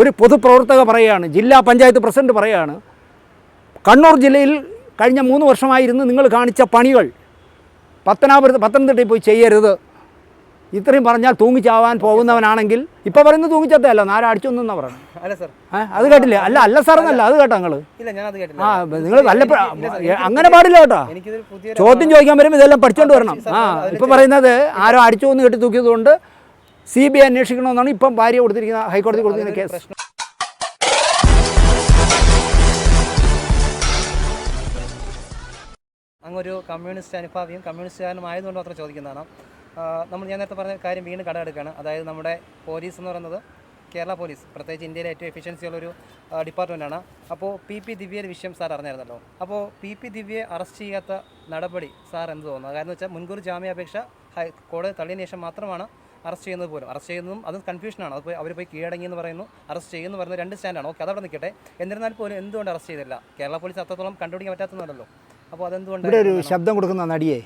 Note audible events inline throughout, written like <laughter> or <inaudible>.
ഒരു പൊതുപ്രവർത്തക പറയുകയാണ് ജില്ലാ പഞ്ചായത്ത് പ്രസിഡന്റ് പറയുകയാണ് കണ്ണൂർ ജില്ലയിൽ കഴിഞ്ഞ മൂന്ന് വർഷമായിരുന്നു നിങ്ങൾ കാണിച്ച പണികൾ. പത്തനാപുരത്ത് പത്തനംതിട്ടയിൽ പോയി ചെയ്യരുത്. ഇത്രയും പറഞ്ഞാൽ തൂങ്ങിച്ചാവാൻ പോകുന്നവനാണെങ്കിൽ ഇപ്പോൾ പറയുന്നത് തൂങ്ങിച്ചത്തല്ല അല്ല അടിച്ചൊന്നാ അടിച്ചു അല്ല സാർ. അത് കേട്ടില്ലേ. അല്ല അല്ല സാർ എന്നല്ല അത് കേട്ടോ നിങ്ങൾ ആ നിങ്ങൾ നല്ല അങ്ങനെ പാടില്ല കേട്ടോ. ചോദ്യം ചോദിക്കാൻ വരുമ്പോൾ ഇതെല്ലാം പഠിച്ചോണ്ട് വരണം. ആ ഇപ്പോൾ പറയുന്നത് ആരോ അടിച്ചു എന്ന് കെട്ടി തൂക്കിയതുകൊണ്ട് സി ബി ഐ അന്വേഷിക്കണമെന്നാണ് ഇപ്പം ഭാര്യ കൊടുത്തിരിക്കുന്ന ഹൈക്കോടതി കൊടുത്തിരിക്കുന്ന കേസ്. അങ്ങൊരു കമ്മ്യൂണിസ്റ്റ് അനുഭാവിയും കമ്മ്യൂണിസ്റ്റുകാരനും ആയതുകൊണ്ട് മാത്രം ചോദിക്കുന്നതാണ്. നമ്മൾ ഞാൻ നേരത്തെ പറഞ്ഞ കാര്യം വീണ്ടും കടമെടുക്കുകയാണ്. അതായത് നമ്മുടെ പോലീസ് എന്ന് പറയുന്നത് കേരള പോലീസ് പ്രത്യേകിച്ച് ഇന്ത്യയിലെ ഏറ്റവും എഫിഷ്യൻസി ഉള്ളൊരു ഡിപ്പാർട്ട്മെന്റാണ് അപ്പോൾ പി പി ദിവ്യയുടെ വിഷയം സാർ അറിഞ്ഞായിരുന്നല്ലോ. അപ്പോൾ പി പി ദിവ്യയെ അറസ്റ്റ് ചെയ്യാത്ത നടപടി സാർ എന്ത് തോന്നുന്നു? കാരണം വെച്ചാൽ മുൻകൂർ ജാമ്യാപേക്ഷ ഹൈ കോടതി തള്ളിയതിനു ശേഷം മാത്രമാണ് അറസ്റ്റ് ചെയ്യുന്നത് പോലും. അറസ്റ്റ് ചെയ്യുന്നതും അത് കൺഫ്യൂഷനാണ് അത് പോയി അവർ പോയി കീഴടങ്ങി എന്ന് പറയുന്നു. അറസ്റ്റ് ചെയ്യുന്നു പറയുന്ന രണ്ട് സ്റ്റാൻഡാണ് ഓക്കെ അതവിടെ നിൽക്കട്ടെ. എന്നിരുന്നാൽ പോലും എന്തുകൊണ്ട് അറസ്റ്റ് ചെയ്തില്ല? കേരള പോലീസ് അത്രത്തോളം കണ്ടുപിടിക്കാൻ പറ്റാത്തതല്ലോ അപ്പോൾ അതെന്തുകൊണ്ട് ഇവിടെ ഒരു ശബ്ദം കൊടുക്കുന്ന നടിയെ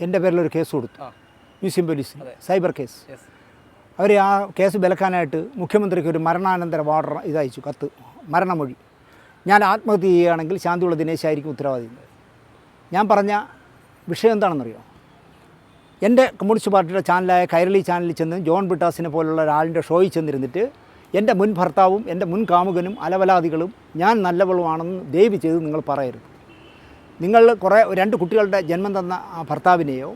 എന്റെ പേരിൽ ഒരു കേസ് കൊടുത്തു. Museum police cyber case. അവർ ആ കേസ് വിലക്കാനായിട്ട് മുഖ്യമന്ത്രിക്ക് ഒരു മരണാനന്തര വാർഡർ ഇതയച്ചു കത്ത് മരണമൊഴി. ഞാൻ ആത്മഹത്യ ചെയ്യുകയാണെങ്കിൽ ശാന്തിയുള്ള ദിനേശായിരിക്കും ഉത്തരവാദി. ഞാൻ പറഞ്ഞ വിഷയം എന്താണെന്നറിയോ? എന്റെ കമ്മ്യൂണിസ്റ്റ് പാർട്ടിയുടെ ചാനലായ കൈരളി ചാനലിൽ ചെന്ന് ജോൺ ബിട്ടാസിനെ പോലുള്ള ഒരാളിന്റെ ഷോയിൽ ചെന്നിരുന്നിട്ട് എന്റെ മുൻ ഭർത്താവും എന്റെ മുൻ കാമുകനും അലവലാദികളും ഞാൻ നല്ലവളുമാണെന്ന് ദയവ് ചെയ്ത് നിങ്ങൾ പറയരുത്. നിങ്ങൾ കുറേ രണ്ട് കുട്ടികളുടെ ജന്മം തന്ന ആ ഭർത്താവിനെയോ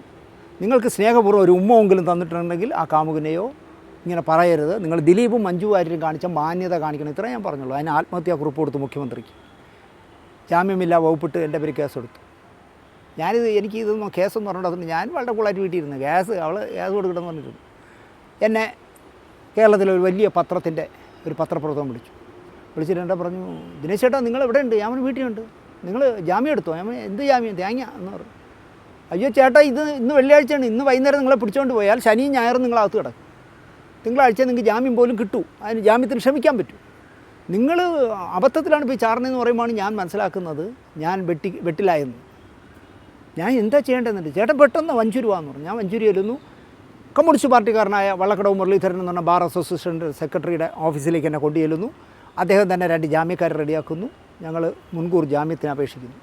നിങ്ങൾക്ക് സ്നേഹപൂർവം ഒരു ഉമ്മമെങ്കിലും തന്നിട്ടുണ്ടെങ്കിൽ ആ കാമുകനെയോ ഇങ്ങനെ പറയരുത്. നിങ്ങൾ ദിലീപും മഞ്ജു വാര്യരും കാണിച്ച മാന്യത കാണിക്കണം. ഇത്രയും ഞാൻ പറഞ്ഞുള്ളൂ. അതിന് ആത്മഹത്യാ കുറിപ്പ് കൊടുത്തു മുഖ്യമന്ത്രിക്ക്. ജാമ്യമില്ല വകുപ്പിട്ട് എന്റെ പേര് കേസെടുത്തു. ഞാനിത് എനിക്ക് ഇതൊന്നും കേസൊന്നും പറഞ്ഞിട്ട് അതുകൊണ്ട് ഞാൻ വളരെ കൂളായിട്ട് വീട്ടിലിരുന്നു ഗ്യാസ് അവൾ ഗ്യാസ് കൊടുക്കണമെന്ന് പറഞ്ഞിട്ടുണ്ട്. എന്നെ കേരളത്തിലെ ഒരു വലിയ പത്രത്തിന്റെ ഒരു പത്രപ്രവർത്തനം വിളിച്ചു. വിളിച്ചിട്ട് എന്റെ പറഞ്ഞു ദിനേശ് ചേട്ടാ നിങ്ങൾ എവിടെ ഉണ്ട്? ഞാൻ വീട്ടിലുണ്ട് നിങ്ങൾ ജാമ്യം എടുത്തോ? ഞാൻ എന്ത് ജാമ്യം? തേങ്ങ? എന്ന് പറഞ്ഞു. അയ്യോ ചേട്ടാ ഇത് ഇന്ന് വെള്ളിയാഴ്ചയാണ്. ഇന്ന് വൈകുന്നേരം നിങ്ങളെ പിടിച്ചുകൊണ്ട് പോയാൽ ശനിയും ഞായറും നിങ്ങളകത്ത് കിടക്കും. തിങ്കളാഴ്ച നിങ്ങൾക്ക് ജാമ്യം പോലും കിട്ടൂ. അതിന് ജാമ്യത്തിന് ക്ഷമിക്കാൻ പറ്റും. നിങ്ങൾ അബദ്ധത്തിലാണ് ഇപ്പോൾ ചാറിനെന്ന് പറയുമ്പോൾ ഞാൻ മനസ്സിലാക്കുന്നത് ഞാൻ വെട്ടി വെട്ടിലായെന്ന്. ഞാൻ എന്താ ചെയ്യേണ്ടതെന്നുണ്ട്. ചേട്ടൻ പെട്ടെന്ന് വഞ്ചൂരി വാന്ന് പറഞ്ഞു. ഞാൻ വഞ്ചൂരി ചെല്ലുന്നു കമ്മ്യൂണിസ്റ്റ് പാർട്ടിക്കാരനായ വള്ളക്കടവ് മുരളീധരൻ എന്ന് പറഞ്ഞ ബാർ അസോസിയേഷൻ സെക്രട്ടറിയുടെ ഓഫീസിലേക്ക് എന്നെ കൊണ്ടു ചെല്ലുന്നു അദ്ദേഹം തന്നെ രണ്ട് ജാമ്യക്കാരെ റെഡിയാക്കുന്നു. ഞങ്ങൾ മുൻകൂർ ജാമ്യത്തിന് അപേക്ഷിക്കുന്നു.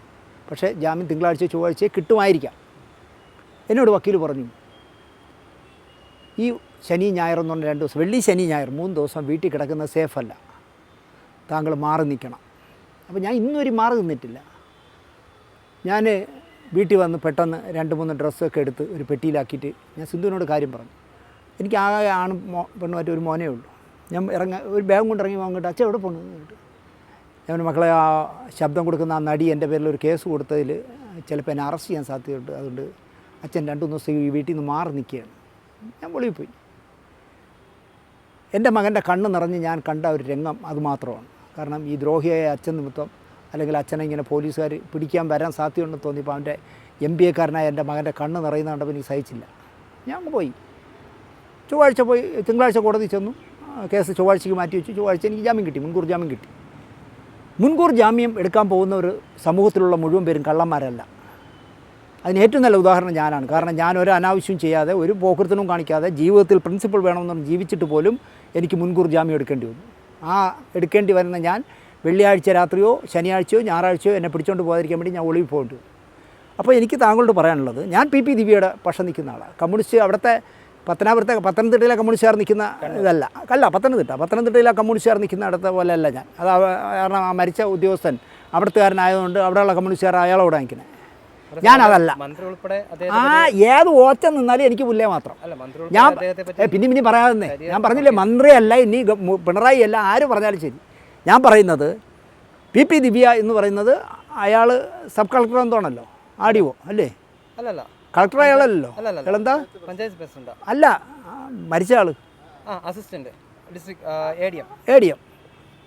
പക്ഷേ ജാമ്യം തിങ്കളാഴ്ച ചൊവ്വാഴ്ച കിട്ടുമായിരിക്കാം. എന്നോട് വക്കീൽ പറഞ്ഞു ഈ ശനി ഞായർ എന്ന് പറഞ്ഞ രണ്ട് ദിവസം വെള്ളി ശനി ഞായർ മൂന്ന് ദിവസം വീട്ടിൽ കിടക്കുന്നത് സേഫല്ല താങ്കൾ മാറി നിൽക്കണം. അപ്പോൾ ഞാൻ ഇന്നൊരു മാറി നിന്നിട്ടില്ല. ഞാൻ വീട്ടിൽ വന്ന് പെട്ടെന്ന് രണ്ട് മൂന്ന് ഡ്രസ്സൊക്കെ എടുത്ത് ഒരു പെട്ടിയിലാക്കിയിട്ട് ഞാൻ സിന്ധുവിനോട് കാര്യം പറഞ്ഞു. എനിക്ക് ആകെ ആണ് മോ പെണ്ണുമായിട്ട് ഒരു മോനേ ഉള്ളൂ. ഞാൻ ഇറങ്ങ ഒരു ബാഗും കൊണ്ട് ഇറങ്ങി വാങ്ങിട്ട് അച്ഛൻ എവിടെ പോകണം ഞാൻ മക്കളെ ആ ശബ്ദം കൊടുക്കുന്ന ആ നടി എന്റെ പേരിൽ ഒരു കേസ് കൊടുത്തതിൽ ചിലപ്പോൾ എന്നെ അറസ്റ്റ് ചെയ്യാൻ സാധ്യതയുണ്ട്. അതുകൊണ്ട് അച്ഛൻ രണ്ടു മൂന്ന് ദിവസം ഈ വീട്ടിൽ നിന്ന് മാറി നിൽക്കുകയാണ്. ഞാൻ വെളിയിൽ പോയി. എന്റെ മകന്റെ കണ്ണ് നിറഞ്ഞ് ഞാൻ കണ്ട ഒരു രംഗം അതുമാത്രമാണ് കാരണം ഈ ദ്രോഹിയായ അച്ഛൻ നിമിത്തം അല്ലെങ്കിൽ അച്ഛനെ ഇങ്ങനെ പോലീസുകാർ പിടിക്കാൻ വരാൻ സാധ്യതയുണ്ടെന്ന് തോന്നിയപ്പോൾ അവന്റെ എം ബി എക്കാരനായ എന്റെ മകന്റെ കണ്ണ് നിറയുന്ന കണ്ടപ്പോൾ എനിക്ക് സഹിച്ചില്ല. ഞാൻ അങ്ങ് പോയി. ചൊവ്വാഴ്ച പോയി തിങ്കളാഴ്ച കോടതി ചെന്നു. കേസ് ചൊവ്വാഴ്ചയ്ക്ക് മാറ്റി വെച്ചു. ചൊവ്വാഴ്ച എനിക്ക് ജാമ്യം കിട്ടി മുൻകൂർ ജാമ്യം കിട്ടി. മുൻകൂർ ജാമ്യം എടുക്കാൻ പോകുന്ന ഒരു സമൂഹത്തിലുള്ള മുഴുവൻ പേരും കള്ളന്മാരല്ല. അതിന് ഏറ്റവും നല്ല ഉദാഹരണം ഞാനാണ്. കാരണം ഞാൻ ഒരു അനാവശ്യം ചെയ്യാതെ ഒരു പോക്കൃത്തിനും കാണിക്കാതെ ജീവിതത്തിൽ പ്രിൻസിപ്പിൾ വേണമെന്ന് ജീവിച്ചിട്ട് പോലും എനിക്ക് മുൻകൂർ ജാമ്യം എടുക്കേണ്ടി വന്നു. ആ എടുക്കേണ്ടി വരുന്ന ഞാൻ വെള്ളിയാഴ്ച രാത്രിയോ ശനിയാഴ്ചയോ ഞായറാഴ്ചയോ എന്നെ പിടിച്ചുകൊണ്ട് പോകാതിരിക്കാൻ വേണ്ടി ഞാൻ ഒളിവിൽ പോകേണ്ടി വന്നു അപ്പോൾ എനിക്ക് താങ്കളോട് പറയാനുള്ളത് ഞാൻ പി പി ദിവ്യയുടെ പക്ഷം നിൽക്കുന്ന ആളാണ് കമ്മ്യൂണിസ്റ്റ് അവിടുത്തെ പത്തനാപുരത്തെ പത്തനംതിട്ടയിലെ കമ്മ്യൂണിസ്റ്റുകാർ നിൽക്കുന്ന ഇതല്ല. അല്ല പത്തനംതിട്ട പത്തനംതിട്ടയിലെ കമ്മ്യൂണിസ്റ്റുകാർ നിൽക്കുന്ന അടുത്ത പോലെയല്ല ഞാൻ. അത് കാരണം ആ മരിച്ച ഉദ്യോഗസ്ഥൻ അവിടുത്തുകാരനായതുകൊണ്ട് അവിടെയുള്ള കമ്മ്യൂണിസ്റ്റുകാർ അയാളോട് വാങ്ങിക്കുന്നത് ഞാനതല്ല ഉൾപ്പെടെ ആ ഏത് ഓച്ച നിന്നാലും എനിക്ക് പുല്ലേ മാത്രം. ഞാൻ പിന്നെ പിന്നെ പറയാതെ ഞാൻ പറഞ്ഞില്ലേ മന്ത്രിയല്ല ഇനി പിണറായി അല്ല ആര് പറഞ്ഞാലും ശരി. ഞാൻ പറയുന്നത് പി പി ദിവ്യ എന്ന് പറയുന്നത് അയാൾ സബ് കളക്ടർ എന്തോണല്ലോ ആഡിയോ അല്ലേ? അല്ലല്ല. കളക്ടർ അയാളല്ലോ എന്താ. അയാളെന്താ പഞ്ചായത്ത് പ്രസിഡന്റ്. അല്ല മരിച്ച ആൾ. Assistant district A D M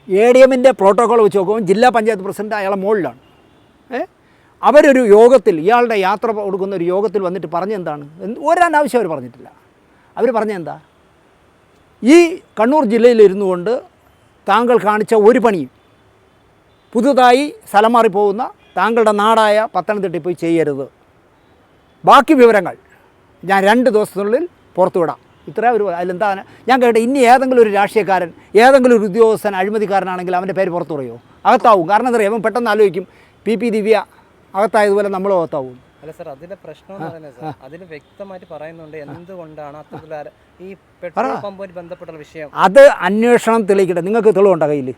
A D എമ്മിന്റെ പ്രോട്ടോക്കോൾ വെച്ച് നോക്കുമ്പോൾ ജില്ലാ പഞ്ചായത്ത് പ്രസിഡന്റ് അയാളെ മുകളിലാണ്. ഏ? അവരൊരു യോഗത്തിൽ ഇയാളുടെ യാത്ര കൊടുക്കുന്ന ഒരു യോഗത്തിൽ വന്നിട്ട് പറഞ്ഞെന്താണ് ഒരനാവശ്യം അവർ പറഞ്ഞിട്ടില്ല. അവർ പറഞ്ഞെന്താ ഈ കണ്ണൂർ ജില്ലയിലിരുന്നു കൊണ്ട് താങ്കൾ കാണിച്ച ഒരു പണിയും പുതുതായി സ്ഥലം മാറിപ്പോകുന്ന താങ്കളുടെ നാടായ പത്തനംതിട്ടയിൽ പോയി ചെയ്യരുത്. ബാക്കി വിവരങ്ങൾ ഞാൻ രണ്ട് ദിവസത്തിനുള്ളിൽ പുറത്തുവിടാം. ഇത്ര ഒരു അതിലെന്താ ഞാൻ കേട്ടെ ഇനി ഏതെങ്കിലും ഒരു രാഷ്ട്രീയക്കാരൻ ഏതെങ്കിലും ഒരു ഉദ്യോഗസ്ഥൻ അഴിമതിക്കാരനാണെങ്കിൽ അവന്റെ പേര് പുറത്തു പറയുമോ അകത്താവും. കാരണം എന്താ പറയുക അവൻ പെട്ടെന്ന് ആലോചിക്കും പി പി ദിവ്യ അകത്തായതുപോലെ നമ്മളും അകത്താവും. അല്ല സാർ അതിലെ പ്രശ്നം എന്ന് പറയുന്നത് സാർ അതിൽ വ്യക്തമായിട്ട് പറയുന്നുണ്ട് എന്തുകൊണ്ടാണ് അത്തരത്തിലുള്ള ഈ പെട്രോൾ പമ്പുമായി ബന്ധപ്പെട്ടുള്ള വിഷയം. അത് അന്വേഷണം തെളിയിക്കട്ടെ. നിങ്ങൾക്ക് തെളിവുണ്ടോ കയ്യിൽ?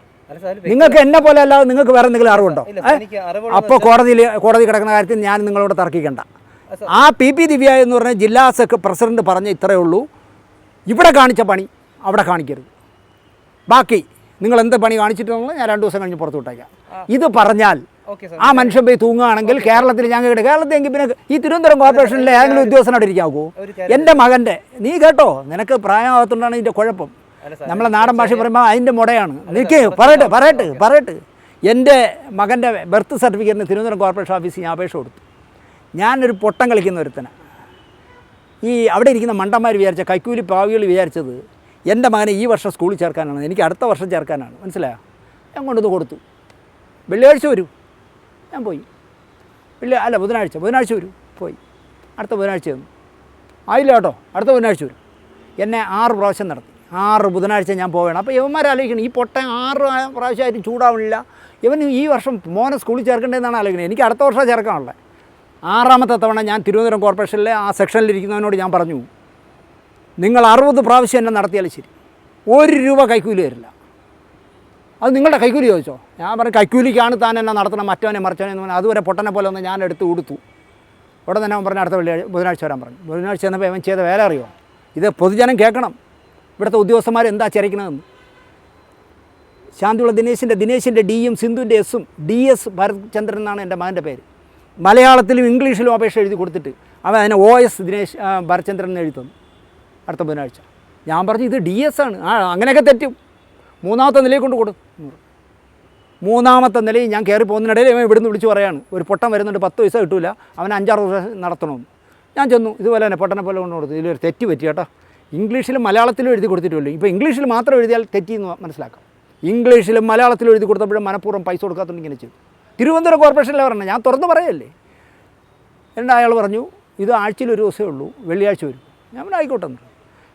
നിങ്ങൾക്ക് എന്നെ പോലെ അല്ലാതെ നിങ്ങൾക്ക് വേറെ എന്തെങ്കിലും അറിവുണ്ടോ? അപ്പോൾ കോടതിയിൽ കോടതി കിടക്കുന്ന കാര്യത്തിൽ ഞാൻ നിങ്ങളോട് തർക്കിക്കണ്ട. ആ പി പി ദിവ്യ എന്ന് പറഞ്ഞ ജില്ലാ സെക് പ്രസിഡന്റ് പറഞ്ഞ ഇത്രയേ ഉള്ളൂ. ഇവിടെ കാണിച്ച പണി അവിടെ കാണിക്കരുത്. ബാക്കി നിങ്ങൾ എന്ത് പണി കാണിച്ചിട്ടുണ്ടെങ്കിൽ ഞാൻ രണ്ട് ദിവസം കഴിഞ്ഞ് പുറത്തു വിട്ടേക്കാം. ഇത് പറഞ്ഞാൽ ആ മനുഷ്യൻ പോയി തൂങ്ങുകയാണെങ്കിൽ കേരളത്തിൽ ഞാൻ കേട്ടെ കേരളത്തിൽ എങ്കിൽ പിന്നെ ഈ തിരുവനന്തപുരം കോർപ്പറേഷനിലെ ഏതെങ്കിലും ഉദ്യോഗസ്ഥനോട് ഇരിക്കാവൂ? എന്റെ മകന്റെ നീ കേട്ടോ നിനക്ക് പ്രായമാകത്തുകൊണ്ടാണ് ഇതിന്റെ കുഴപ്പം. നമ്മളെ നാടൻ ഭാഷ പറയുമ്പോൾ അതിന്റെ മുടയാണ്. നിൽക്കേ പറയട്ടെ പറയട്ടെ പറയട്ടെ. എന്റെ മകന്റെ ബർത്ത് സർട്ടിഫിക്കറ്റിന് തിരുവനന്തപുരം കോർപ്പറേഷൻ ഓഫീസിൽ ഞാൻ അപേക്ഷ കൊടുത്തു. ഞാനൊരു പൊട്ടം കളിക്കുന്ന ഒരുത്തനാണ് ഈ അവിടെ ഇരിക്കുന്ന മണ്ടന്മാർ വിചാരിച്ച കൈക്കൂലി പാവികൾ വിചാരിച്ചത് എന്റെ മകനെ ഈ വർഷം സ്കൂളിൽ ചേർക്കാനാണ്. എനിക്ക് അടുത്ത വർഷം ചേർക്കാനാണ്. മനസ്സിലായോ? ഞാൻ കൊണ്ടുവന്ന് കൊടുത്തു. വെള്ളിയാഴ്ച വരൂ. ഞാൻ പോയി. വെള്ളി അല്ല ബുധനാഴ്ച ബുധനാഴ്ച വരൂ. പോയി. അടുത്ത ബുധനാഴ്ച വന്നു. ആയില്ല കേട്ടോ. അടുത്ത ബുധനാഴ്ച വരും. എന്നെ ആറ് പ്രാവശ്യം നടത്തി. ആറ് ബുധനാഴ്ച ഞാൻ പോവുകയാണ് അപ്പോൾ യവന്മാർ ആലോചിക്കണം ഈ പൊട്ടൻ ആറ് പ്രാവശ്യമായിട്ട് ചൂടാവണില്ല. ഇവൻ ഈ വർഷം മോനെ സ്കൂളിൽ ചേർക്കേണ്ടതെന്നാണ് ആലോചിക്കുന്നത്. എനിക്ക് അടുത്ത വർഷം ചേർക്കാനുള്ളത്. ആറാമത്തെ തവണ ഞാൻ തിരുവനന്തപുരം കോർപ്പറേഷനിലെ ആ സെക്ഷനിലിരിക്കുന്നവനോട് ഞാൻ പറഞ്ഞു നിങ്ങൾ അറുപത് പ്രാവശ്യം എന്നെ നടത്തിയാലും ശരി. ഒരു രൂപ കൈക്കൂലി തരില്ല. അത് നിങ്ങളുടെ കൈക്കൂലി ചോദിച്ചോ? ഞാൻ പറഞ്ഞു കൈക്കൂലിക്കാണ് താൻ എന്നെ നടത്തണം മറ്റവനെ മറിച്ചവനെ എന്ന് പറഞ്ഞാൽ അതുവരെ പൊട്ടനെ പോലെ ഒന്ന് ഞാൻ എടുത്ത് കൊടുത്തു ഉടനെ തന്നെ അവൻ പറഞ്ഞു അടുത്ത വെള്ളിയാഴ്ച ബുധനാഴ്ച വരാൻ പറഞ്ഞു. ബുധനാഴ്ച ചെന്നപ്പോൾ അവൻ ചെയ്ത വേറെ അറിയോ? ഇത് പൊതുജനം കേൾക്കണം. ഇവിടുത്തെ ഉദ്യോഗസ്ഥന്മാർ എന്താ ചിരയ്ക്കണമെന്ന് ശാന്തിയുള്ള ദിനേശിന്റെ ദിനേശിന്റെ ഡിയും സിന്ധുവിന്റെ എസും ഡി എസ് ഭരത്ചന്ദ്രൻ എന്നാണ് എന്റെ മകന്റെ പേര്. മലയാളത്തിലും ഇംഗ്ലീഷിലും അപേക്ഷ എഴുതി കൊടുത്തിട്ട് അവൻ അതിനെ ഒ എസ് ദിനേശ് ഭരത്ചന്ദ്രൻ എഴുതി തന്നു അടുത്ത ബുധനാഴ്ച. ഞാൻ പറഞ്ഞു ഇത് ഡി എസ് ആണ്. ആ അങ്ങനെയൊക്കെ തെറ്റും. മൂന്നാമത്തെ നിലയിൽ കൊണ്ട് കൊടു. മൂന്നാമത്തെ നിലയിൽ ഞാൻ കയറി പോകുന്നതിനിടയിൽ ഇവൻ ഇവിടുന്ന് വിളിച്ച് പറയാണ് ഒരു പൊട്ടൻ വരുന്നുണ്ട് പത്ത് പൈസ കിട്ടില്ല അവൻ അഞ്ചാറ് ദിവസം നടത്തണമെന്ന് ഞാൻ ചെന്നു. ഇതുപോലെ തന്നെ പൊട്ടനെ പോലെ കൊണ്ട് കൊടുത്തു. ഇതിലൊരു തെറ്റ് പറ്റി കേട്ടോ. ഇംഗ്ലീഷിലും മലയാളത്തിലും എഴുതി കൊടുത്തിട്ടുള്ളൂ ഇപ്പോൾ ഇംഗ്ലീഷിൽ മാത്രം എഴുതിയാൽ തെറ്റിയെന്ന് മനസ്സിലാക്കാം. ഇംഗ്ലീഷിലും മലയാളത്തിലും എഴുതി കൊടുത്തപ്പോഴും മനഃപൂർവം പൈസ കൊടുക്കാത്തതുകൊണ്ട് ഇങ്ങനെ ചെയ്തു. തിരുവനന്തപുരം കോർപ്പറേഷനിലെ പറഞ്ഞത് ഞാൻ തുറന്ന് പറയല്ലേ? എന്നിട്ട് അയാൾ പറഞ്ഞു ഇത് ആഴ്ചയിൽ ഒരു ദിവസമേ ഉള്ളൂ വെള്ളിയാഴ്ച വരും. ഞാൻ പിന്നെ ആയിക്കോട്ടെ.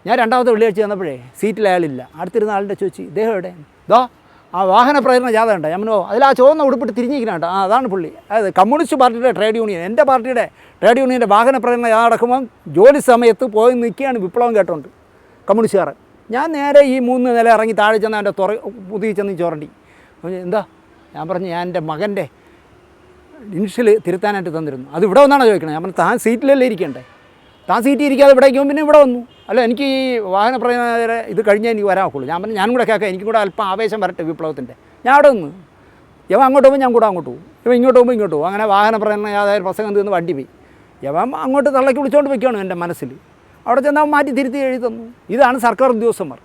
ഞാൻ രണ്ടാമത്തെ വെള്ളിയാഴ്ച ചെന്നപ്പോഴേ സീറ്റിൽ അയാളില്ല അടുത്തിരുന്ന ആളിന്റെ ചോദിച്ചു ഇദ്ദേഹം എവിടെ ദോ ആ വാഹന പ്രേരണ ജാഥ ഉണ്ട് പറഞ്ഞു അതിൽ ആ ചുവന്ന ഉടുപ്പിട്ട് തിരിഞ്ഞിരിക്കുന്നുണ്ട് ആ അതാണ് പുള്ളി. അതായത് കമ്മ്യൂണിസ്റ്റ് പാർട്ടിയുടെ ട്രേഡ് യൂണിയൻ. എന്റെ പാർട്ടിയുടെ ട്രേഡ് യൂണിയന്റെ വാഹന പ്രേരണ ജാഥ നടക്കുമ്പം ജോലി സമയത്ത് പോയി നിൽക്കുകയാണ് വിപ്ലവം കേട്ടോണ്ട് കമ്മ്യൂണിസ്റ്റുകാർ. ഞാൻ നേരെ ഈ മൂന്ന് നില ഇറങ്ങി താഴെ ചെന്ന് എന്റെ തുറ പുതിയ ചെന്ന് ചോറണ്ടി എന്താ? ഞാൻ പറഞ്ഞു ഞാൻ എന്റെ മകന്റെ ഇൻഷ്യൽ തിരുത്താനായിട്ട് തന്നിരുന്നു. അത് ഇവിടെ വന്നാണോ ചോദിക്കണം? ഞാൻ പറഞ്ഞു താൻ സീറ്റിലല്ലേ ഇരിക്കണ്ടേ? താൻ സീറ്റിൽ ഇരിക്കാതെ ഇവിടേക്ക് പിന്നെ ഇവിടെ വന്നു. അല്ല എനിക്ക് ഈ വാഹന പ്രയോജന ഇത് കഴിഞ്ഞാൽ എനിക്ക് വരാൻ ഒക്കുള്ളൂ ഞാൻ പറഞ്ഞു ഞാനും കൂടെ കേൾക്കാം. എനിക്കും കൂടെ അല്പം ആവേശം വരട്ടെ വിപ്ലവത്തിന്റെ. ഞാൻ അവിടെ നിന്ന്. ഇവൻ അങ്ങോട്ട് പോകുമ്പോൾ ഞാൻ കൂടെ അങ്ങോട്ട് പോകും. ഇവൻ ഇങ്ങോട്ട് പോകുമ്പോൾ ഇങ്ങോട്ട് പോകും. അങ്ങനെ വാഹന പ്രയോജനം യാതൊരു പ്രസംഗം തീർന്ന് വണ്ടി പോയി. ഇവൻ അങ്ങോട്ട് തള്ളക്കി വിളിച്ചുകൊണ്ട് വെക്കുകയാണ് എന്റെ മനസ്സിൽ. അവിടെ ചെന്ന് അവൻ മാറ്റി തിരുത്തി എഴുതി തന്നു. ഇതാണ് സർക്കാർ ഉദ്യോഗസ്ഥന്മാർ.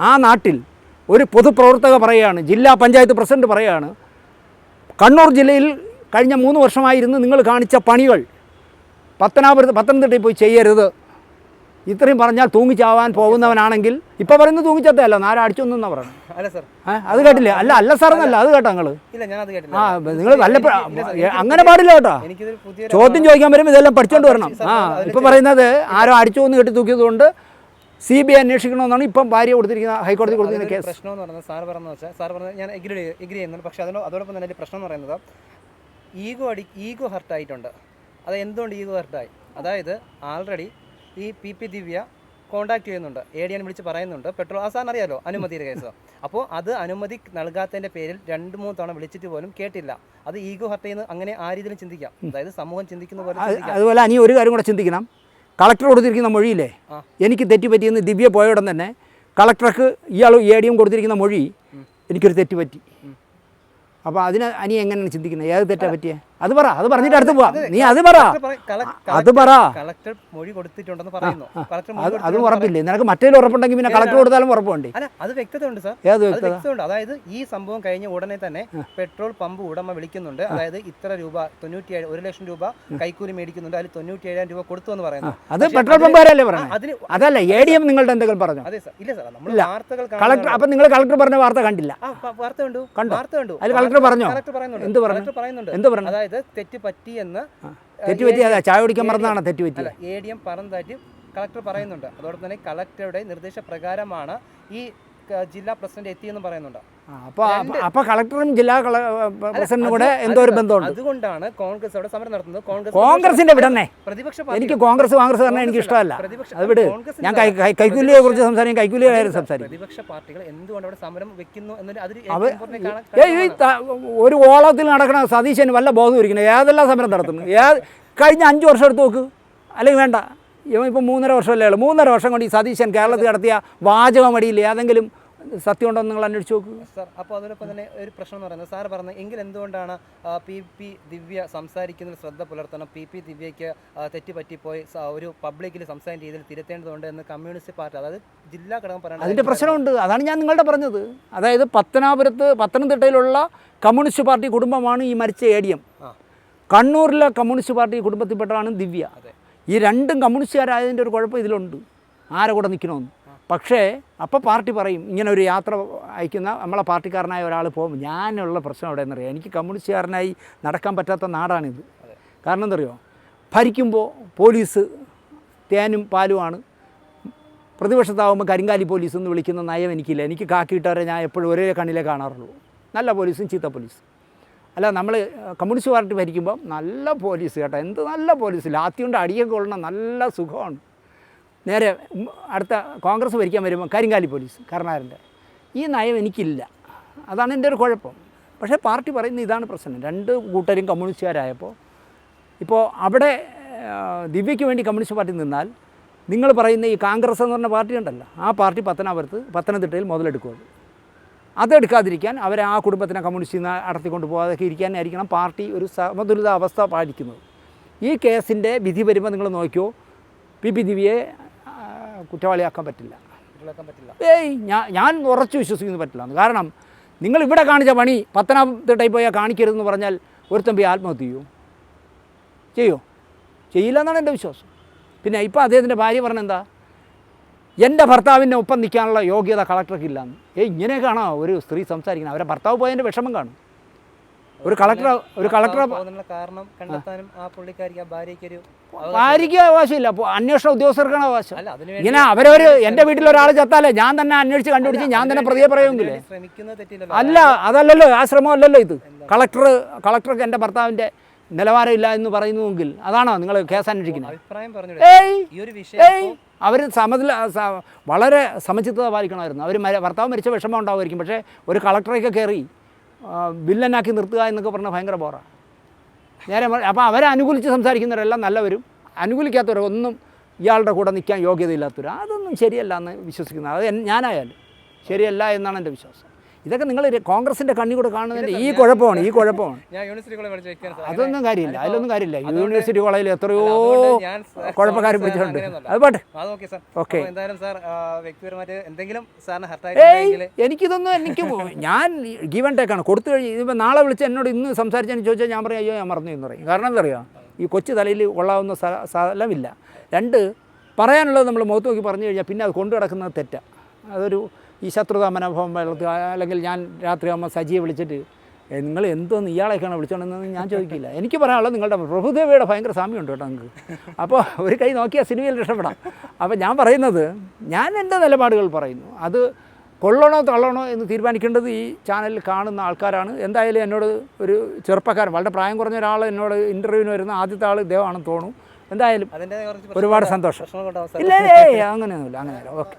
ആ നാട്ടിൽ ഒരു പൊതുപ്രവർത്തക പറയുകയാണ് ജില്ലാ പഞ്ചായത്ത് പ്രസിഡന്റ് പറയുകയാണ് കണ്ണൂർ ജില്ലയിൽ കഴിഞ്ഞ മൂന്ന് വർഷമായിരുന്നു നിങ്ങൾ കാണിച്ച പണികൾ. പത്തനാപുരത്ത് പത്തനംതിട്ടയിൽ പോയി ചെയ്യരുത്. ഇത്രയും പറഞ്ഞാൽ തൂങ്ങിച്ചാവാൻ പോകുന്നവനാണെങ്കിൽ ഇപ്പൊ പറയുന്നത് തൂങ്ങിച്ചത്തല്ല നാരെ അടിച്ചൊന്നും സാർ. അത് കേട്ടില്ല? അല്ല അല്ല സാർ എന്നല്ല അത് കേട്ടോ നിങ്ങൾ ആ നിങ്ങൾ വല്ല അങ്ങനെ പാടില്ല കേട്ടോ. ചോദ്യം ചോദിക്കാൻ വരുമ്പോൾ ഇതെല്ലാം പഠിച്ചോണ്ട് വരണം. ആ ഇപ്പൊ പറയുന്നത് ആരോ അടിച്ചു എന്ന് കെട്ടി തൂക്കിയതുകൊണ്ട് സി ബി ഐ അന്വേഷിക്കണമെന്നാണ് ഇപ്പം ഭാര്യ കൊടുത്തിരിക്കുന്ന ഹൈക്കോടതി കൊടുത്തിരിക്കുന്ന കേസ്. പ്രശ്നം എന്ന് പറയുന്നത് സാർ പറഞ്ഞത് വെച്ചാൽ സാർ പറഞ്ഞത് ഞാൻ എഗ്രി എഗ്രി ചെയ്യുന്നുണ്ട്. പക്ഷേ അതിനോ അതോടൊപ്പം തന്നെ പ്രശ്നം എന്ന് പറയുന്നത് ഈഗോ അടി ഈഗോ ഹർട്ടായിട്ടുണ്ട് അത് എന്തുകൊണ്ട് ഈഗോ ഹർട്ടായി അതായത് ആൾറെഡി ഈ പി പി ദിവ്യ കോണ്ടാക്ട് ചെയ്യുന്നുണ്ട്. എ ഡി എൻ വിളിച്ച് പറയുന്നുണ്ട്. പെട്രോൾ ആ സാറിന് അറിയാലോ? അനുമതിയുടെ കേസ്? അപ്പോൾ അത് അനുമതി നൽകാത്തതിന്റെ പേരിൽ രണ്ട് മൂന്ന് തവണ വിളിച്ചിട്ട് പോലും കേട്ടില്ല. അത് ഈഗോ ഹർട്ട് ചെയ്യുന്ന അങ്ങനെ ആ രീതിയിലും ചിന്തിക്കാം. അതായത് സമൂഹം ചിന്തിക്കുന്ന പോലെ അതുപോലെ അനി ഒരു കാര്യം കൂടെ ചിന്തിക്കണം. കളക്ടർ കൊടുത്തിരിക്കുന്ന മൊഴിയില്ലേ. എനിക്ക് തെറ്റുപറ്റിയെന്ന് ദിവ്യ പോയ ഉടൻ തന്നെ കളക്ടർക്ക് ഇയാൾ എ ഡി എം കൊടുത്തിരിക്കുന്ന മൊഴി എനിക്കൊരു തെറ്റുപറ്റി. അപ്പോൾ അതിന് അനി എങ്ങനെയാണ് ചിന്തിക്കുന്നത്? ഏത് തെറ്റാ പറ്റിയേ? അത് പറ അത് പറഞ്ഞിട്ട് അടുത്ത് പോവാ. നീ അത് പറ. അത് പറ. കളക്ടർ മൊഴി കൊടുത്തിട്ടുണ്ടെന്ന് പറയുന്നു. അത് ഉറപ്പില്ലേ? നിനക്ക് മറ്റേ ഉറപ്പുണ്ടെങ്കിൽ പിന്നെ കളക്ടർ കൊടുത്താലും ഉറപ്പുണ്ട്. അത് വ്യക്തത ഉണ്ട് സാർ. ഏത് വ്യക്തത? അതായത് ഈ സംഭവം കഴിഞ്ഞ ഉടനെ തന്നെ പെട്രോൾ പമ്പ് ഉടമ വിളിക്കുന്നുണ്ട്. അതായത് ഇത്ര രൂപ തൊണ്ണൂറ്റിയേഴ് ഒരു ലക്ഷം രൂപ കൈക്കൂലി മേടിക്കുന്നുണ്ട്. അതിൽ തൊണ്ണൂറ്റിയേഴായിരം രൂപ കൊടുത്തു എന്ന് പറയുന്നു. അത് പെട്രോൾ പമ്പ് പമ്പുകാരല്ലേ പറഞ്ഞു? അതിന് അതല്ല എ ഡി എം നിങ്ങളുടെ എന്തെങ്കിലും പറഞ്ഞു? അതെ സാർ. ഇല്ല സാർ. നമ്മൾ വാർത്തകൾ കളക്ടർ അപ്പൊ നിങ്ങൾ കളക്ടർ പറഞ്ഞ വാർത്ത കണ്ടില്ല. വാർത്ത കണ്ടു. കണ്ടോ? വാർത്ത കണ്ടു. അതിൽ കളക്ടർ പറഞ്ഞോ? കളക്ടർ പറയുന്നുണ്ട്. എന്ത് പറഞ്ഞു? പറയുന്നുണ്ട്. എന്ത് പറഞ്ഞു? അതായത് തെറ്റ് പറ്റി എന്ന് തെറ്റ് പറ്റി അതെ ചായ കുടിക്കാൻ മറന്നാണ് തെറ്റ് പറ്റി എ ഡി എം പറഞ്ഞതായിട്ട് കളക്ടർ പറയുന്നുണ്ട്. അതോടൊപ്പം തന്നെ കളക്ടറുടെ നിർദ്ദേശപ്രകാരമാണ് ഈ ജില്ലാ പ്രസിഡന്റ് എത്തിയെന്ന് പറയുന്നുണ്ട്. അപ്പോൾ കളക്ടറും ജില്ലാ പ്രസിഡന്റും കൂടെ എന്തോ ഒരു ബന്ധമുണ്ട്. അതുകൊണ്ടാണ് കോൺഗ്രസ് അവിടെ സമരം നടത്തുന്നത്. കോൺഗ്രസ് കോൺഗ്രസിന്റെ വിടണേ പ്രതിപക്ഷ എനിക്ക് കോൺഗ്രസ് കോൺഗ്രസ് പറഞ്ഞാൽ എനിക്ക് ഇഷ്ടമല്ല. അത് വിട്. ഞാൻ കൈക്കൂലിയെ കുറിച്ച് സംസാരിക്കും കൈക്കൂലിയെ കാര്യം സംസാരിക്കും. പ്രതിപക്ഷ പാർട്ടികൾ എന്തുകൊണ്ട് അവിടെ സമരം വെക്കുന്നു ഒരു ഓളത്തിൽ നടക്കണ സതീശന് വല്ല ബോധം ഇരിക്കണം ഏതെല്ലാം സമരം നടത്തുന്നു ഏത് കഴിഞ്ഞ അഞ്ച് വർഷം എടുത്ത് നോക്ക്. അല്ലെങ്കിൽ വേണ്ട. ഇവൻ ഇപ്പോൾ മൂന്നര വർഷമല്ലേ ഉള്ളൂ. മൂന്നര വർഷം കൊണ്ട് ഈ സതീശൻ കേരളത്തിൽ നടത്തിയ വാചകമടിയിൽ ഏതെങ്കിലും സത്യം ഉണ്ടോ നിങ്ങൾ അന്വേഷിച്ച് നോക്കൂ. സാർ അപ്പോൾ അതോടൊപ്പം തന്നെ ഒരു പ്രശ്നം എന്ന് പറയുന്നത് സാർ പറഞ്ഞത് എങ്കിൽ എന്തുകൊണ്ടാണ് പി പി ദിവ്യ സംസാരിക്കുന്നതിൽ ശ്രദ്ധ പുലർത്തണം? പി പി ദിവ്യയ്ക്ക് തെറ്റ് പറ്റിപ്പോയി ഒരു പബ്ലിക്കിൽ സംസാരിക്കുന്ന രീതിയിൽ തിരുത്തേണ്ടതുണ്ട് എന്ന് കമ്മ്യൂണിസ്റ്റ് പാർട്ടി അതായത് ജില്ലാ ഘടകം പറയുന്നത് അതിന്റെ പ്രശ്നമുണ്ട്. അതാണ് ഞാൻ നിങ്ങളുടെ പറഞ്ഞത്. അതായത് പത്തനാപുരത്ത് പത്തനംതിട്ടയിലുള്ള കമ്മ്യൂണിസ്റ്റ് പാർട്ടി കുടുംബമാണ് ഈ മരിച്ച എ ഡി എം കണ്ണൂരിലെ കമ്മ്യൂണിസ്റ്റ് പാർട്ടി കുടുംബത്തിൽപ്പെട്ടതാണ് ദിവ്യ. ഈ രണ്ടും കമ്മ്യൂണിസ്റ്റുകാരായതിന്റെ ഒരു കുഴപ്പം ഇതിലുണ്ട്. ആരെ കൂടെ നിൽക്കണമെന്ന്? പക്ഷേ അപ്പോൾ പാർട്ടി പറയും ഇങ്ങനെ ഒരു യാത്ര അയക്കുന്ന നമ്മളെ പാർട്ടിക്കാരനായ ഒരാൾ പോകും ഞാനുള്ള പ്രശ്നം എവിടെ എന്നറിയാം എനിക്ക് കമ്മ്യൂണിസ്റ്റുകാരനായി നടക്കാൻ പറ്റാത്ത നാടാണിത്. കാരണം എന്തറിയോ? ഭരിക്കുമ്പോൾ പോലീസ് തേനും പാലുമാണ്. പ്രതിപക്ഷത്താവുമ്പോൾ കരിങ്കാലി പോലീസ് എന്ന് വിളിക്കുന്ന നയം എനിക്കില്ല. എനിക്ക് കാക്കിയിട്ടവരെ ഞാൻ എപ്പോഴും ഒരേ കണ്ണിലേ കാണാറുള്ളൂ. നല്ല പോലീസും ചീത്ത പോലീസ്. അല്ല നമ്മൾ കമ്മ്യൂണിസ്റ്റ് പാർട്ടി ഭരിക്കുമ്പോൾ നല്ല പോലീസ് കേട്ടോ. എന്ത് നല്ല പോലീസ്? ലാത്തി കൊണ്ട് അടിയൊക്കെ കൊള്ളണം നല്ല സുഖമാണ്. നേരെ അടുത്ത കോൺഗ്രസ് ഭരിക്കാൻ വരുമ്പോൾ കരിങ്കാലി പോലീസ് കരുണാകരന്റെ. ഈ നയം എനിക്കില്ല. അതാണ് എന്റെ ഒരു കുഴപ്പം. പക്ഷേ പാർട്ടി പറയുന്ന ഇതാണ് പ്രശ്നം. രണ്ട് കൂട്ടരും കമ്മ്യൂണിസ്റ്റുകാരായപ്പോൾ ഇപ്പോൾ അവിടെ ദിവ്യയ്ക്ക് വേണ്ടി കമ്മ്യൂണിസ്റ്റ് പാർട്ടി നിന്നാൽ നിങ്ങൾ പറയുന്ന ഈ കോൺഗ്രസ് എന്ന് പറഞ്ഞ പാർട്ടി ഉണ്ടല്ലോ ആ പാർട്ടി പത്തനാപുരത്ത് പത്തനംതിട്ടയിൽ മുതലെടുക്കും അത്. അതെടുക്കാതിരിക്കാൻ അവരെ ആ കുടുംബത്തിനെ കമ്മ്യൂണിസ്റ്റിൽ നിന്ന് അടത്തിക്കൊണ്ട് പോകാതൊക്കെ ഇരിക്കാനായിരിക്കണം പാർട്ടി ഒരു സമതുലിതാവസ്ഥ പാലിക്കുന്നത്. ഈ കേസിന്റെ വിധി വരുമ്പോൾ നിങ്ങൾ നോക്കിയോ പി പി ദിവ്യയെ കുറ്റവാളിയാക്കാൻ പറ്റില്ല. ഏയ് ഞാൻ ഞാൻ ഉറച്ചു വിശ്വസിക്കുന്നു പറ്റില്ല കാരണം നിങ്ങൾ ഇവിടെ കാണിച്ച പണി പത്തനാപുരത്തായി പോയാൽ കാണിക്കരുതെന്ന് പറഞ്ഞാൽ ഒരു തമ്പി ആത്മഹത്യ ചെയ്യോ? ചെയ്യോ? ചെയ്യില്ല എന്നാണ് എന്റെ വിശ്വാസം. പിന്നെ ഇപ്പോൾ അദ്ദേഹത്തിന്റെ ഭാര്യ പറഞ്ഞെന്താ എന്റെ ഭർത്താവിന്റെ ഒപ്പം നിൽക്കാനുള്ള യോഗ്യത കളക്ടർക്ക് ഏയ് ഇങ്ങനെയൊക്കെയാണോ ഒരു സ്ത്രീ സംസാരിക്കുന്നത്? അവരെ ഭർത്താവ് പോയതിന്റെ വിഷമം കാണും. ഒരു കളക്ടർ ഒരു കളക്ടർ കാരണം കണ്ടെത്താനും ആ പുള്ളിക്കാരിക്ക് ആ ഭാര്യയ്ക്ക് ഒരു ഭാര്യയ്ക്ക് അവകാശമില്ല. അപ്പോൾ അന്വേഷണ ഉദ്യോഗസ്ഥർക്കാണ് അവകാശം. ഇങ്ങനെ അവരൊരു എന്റെ വീട്ടിൽ ഒരാൾ ചത്താലേ ഞാൻ തന്നെ അന്വേഷിച്ച് കണ്ടുപിടിച്ച് ഞാൻ തന്നെ പ്രതിയെ പറയുമെങ്കിലേ. അല്ല അതല്ലല്ലോ ആ ശ്രമം അല്ലല്ലോ ഇത് കളക്ടർ കളക്ടർക്ക് എന്റെ ഭർത്താവിന്റെ നിലവാരമില്ല എന്ന് പറയുന്നുവെങ്കിൽ അതാണോ നിങ്ങൾ കേസ് അന്വേഷിക്കുന്നത്? ഏയ് അവർ സമതില വളരെ സമചിത്തത പാലിക്കണമായിരുന്നു. അവർ ഭർത്താവ് മരിച്ച വിഷമം ഉണ്ടാവുമായിരിക്കും. പക്ഷേ ഒരു കളക്ടറേക്ക് കയറി വില്ലനാക്കി നിർത്തുക എന്നൊക്കെ പറഞ്ഞാൽ ഭയങ്കര ബോറാണ് നേരെ അപ്പോൾ അവരെ അനുകൂലിച്ച് സംസാരിക്കുന്നവരെല്ലാം നല്ലവരും. അനുകൂലിക്കാത്തവരൊന്നും ഇയാളുടെ കൂടെ നിൽക്കാൻ യോഗ്യതയില്ലാത്തവർ അതൊന്നും ശരിയല്ല എന്ന് വിശ്വസിക്കുന്നത് അത് ഞാനായാലും ശരിയല്ല എന്നാണ് എന്റെ വിശ്വാസം. ഇതൊക്കെ നിങ്ങൾ കോൺഗ്രസിന്റെ കണ്ണി കൂടെ കാണുന്നതിന്റെ ഈ കുഴപ്പമാണ് ഈ കുഴപ്പമാണ്. <laughs> അതൊന്നും കാര്യമില്ല അതിലൊന്നും കാര്യമില്ല. യൂണിവേഴ്സിറ്റി കോളേജിൽ എത്രയോ <laughs> കുഴപ്പക്കാരെ കുഴപ്പക്കാർ പിടിച്ചിട്ടുണ്ട് അത് പോട്ടെ. ഓക്കെ എനിക്കിതൊന്നും എനിക്ക് <laughs> ഞാൻ ഗീവൻ ടേക്കാണ് കൊടുത്തു കഴിഞ്ഞ് ഇതിപ്പോൾ നാളെ വിളിച്ച് എന്നോട് ഇന്ന് സംസാരിച്ചതിന് ചോദിച്ചാൽ ഞാൻ പറയും അയ്യോ ഞാൻ മറന്നു എന്ന് പറയും. കാരണം എന്തറിയാം ഈ കൊച്ചു തലയിൽ കൊള്ളാവുന്ന സ്ഥലമില്ല. രണ്ട് പറയാനുള്ളത് നമ്മൾ മുഖത്ത് നോക്കി പറഞ്ഞു കഴിഞ്ഞാൽ പിന്നെ അത് കൊണ്ടു കിടക്കുന്നത് തെറ്റാണ് അതൊരു ഈ ശത്രുതാ മനോഭാവം വളർത്തുക അല്ലെങ്കിൽ ഞാൻ രാത്രി അമ്മ സജിയെ വിളിച്ചിട്ട് നിങ്ങൾ എന്തോന്ന് ഇയാളെയൊക്കെയാണ് വിളിച്ചോണ്ടെന്ന് ഞാൻ ചോദിക്കില്ല. എനിക്ക് പറയാനുള്ളത് നിങ്ങളുടെ പ്രഭുദേവയുടെ ഭയങ്കര സാമ്യമുണ്ട് കേട്ടോ നിങ്ങൾക്ക്. അപ്പോൾ ഒരു കൈ നോക്കിയാൽ സിനിമയിൽ രക്ഷപ്പെടാം. അപ്പോൾ ഞാൻ പറയുന്നത് ഞാൻ എന്റെ നിലപാടുകൾ പറയുന്നു. അത് കൊള്ളണോ തള്ളണോ എന്ന് തീരുമാനിക്കേണ്ടത് ഈ ചാനലിൽ കാണുന്ന ആൾക്കാരാണ്. എന്തായാലും എന്നോട് ഒരു ചെറുപ്പക്കാരൻ വളരെ പ്രായം കുറഞ്ഞ ഒരാൾ എന്നോട് ഇന്റർവ്യൂവിന് വരുന്ന ആദ്യത്തെ ആൾ ഇദ്ദേഹമാണെന്ന് തോന്നുന്നു. എന്തായാലും ഒരുപാട് സന്തോഷം. ഇല്ലേ അങ്ങനെയൊന്നുമില്ല അങ്ങനെയല്ല. ഓക്കെ.